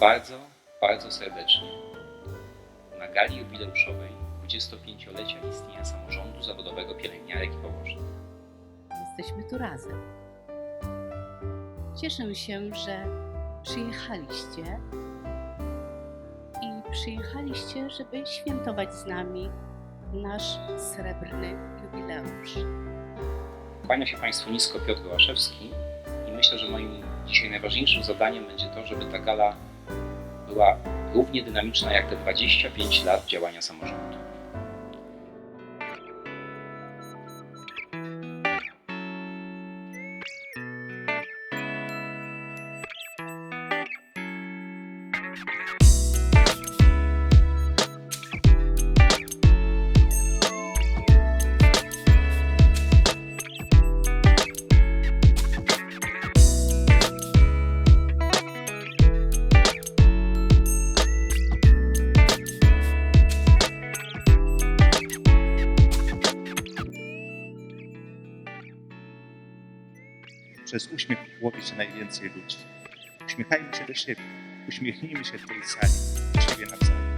bardzo, bardzo serdecznie na gali jubileuszowej 25-lecia istnienia samorządu zawodowego pielęgniarek i położnych. Jesteśmy tu razem. Cieszę się, że przyjechaliście i przyjechaliście, żeby świętować z nami nasz srebrny jubileusz. Kłania się Państwu nisko Piotr Łaszewski i myślę, że moim dzisiaj najważniejszym zadaniem będzie to, żeby ta gala była równie dynamiczna jak te 25 lat działania samorządu. Przez uśmiech łopie się najwięcej ludzi. Uśmiechajmy się do siebie. Uśmiechnijmy się w tej sali, do siebie nawzajem.